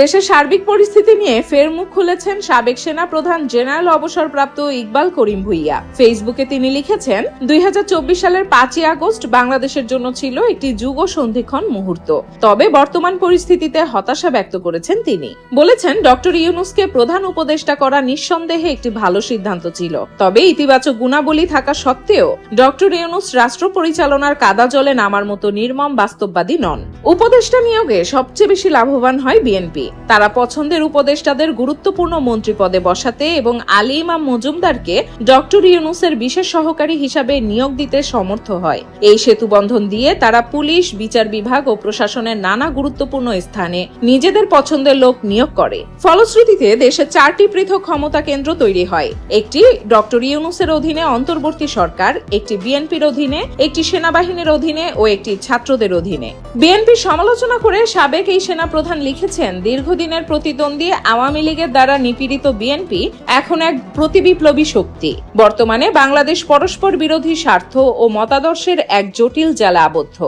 দেশের সার্বিক পরিস্থিতি নিয়ে ফের মুখ খুলেছেন সাবেক সেনা প্রধান জেনারেল অবসরপ্রাপ্ত ইকবাল করিম ভুইয়া। ফেসবুকে তিনি লিখেছেন, দুই হাজার চব্বিশ সালের পাঁচই আগস্ট বাংলাদেশের জন্য ছিল একটি যুগ সন্ধিক্ষণ মুহূর্ত। তবে বর্তমান পরিস্থিতিতে হতাশা ব্যক্ত করেছেন তিনি। বলেছেন, ডক্টর ইউনুসকে প্রধান উপদেষ্টা করা নিঃসন্দেহে একটি ভালো সিদ্ধান্ত ছিল। তবে ইতিবাচক গুণাবলী থাকা সত্ত্বেও ডক্টর ইউনুস রাষ্ট্র পরিচালনার কাদা জলে নামার মতো নির্মম বাস্তববাদী নন। উপদেষ্টা নিয়োগে সবচেয়ে বেশি লাভবান হয় বিএনপি। তারা পছন্দের উপদেষ্টাদের গুরুত্বপূর্ণ মন্ত্রী পদে বসাতে এবং আলী ইমাম মজুমদারকে ডক্টর ইউনুসের বিশেষ সহকারী হিসাবে নিয়োগ দিতে সমর্থ হয়। এই সেতু বন্ধন দিয়ে তারা পুলিশ, বিচার বিভাগ ও প্রশাসনের নানা গুরুত্বপূর্ণ স্থানে নিজেদের পছন্দের লোক নিয়োগ করে। ফলশ্রুতিতে দেশে চারটি পৃথক ক্ষমতা কেন্দ্র তৈরি হয়। একটি ডক্টর ইউনুসের অধীনে অন্তর্বর্তী সরকার, একটি বিএনপির অধীনে, একটি সেনাবাহিনীর অধীনে ও একটি ছাত্রদের অধীনে। বিএনপির সমালোচনা করে সাবেক এই সেনাপ্রধান লিখেছেন দীর্ঘদিনের প্রতিদ্বন্দ্বী আওয়ামী লীগের দ্বারা নিপীড়িত বিএনপি এখন এক প্রতিবিপ্লবী শক্তি। বর্তমানে বাংলাদেশ পরস্পর বিরোধী স্বার্থ ও মতাদর্শের এক জটিল জ্বালা আবদ্ধ।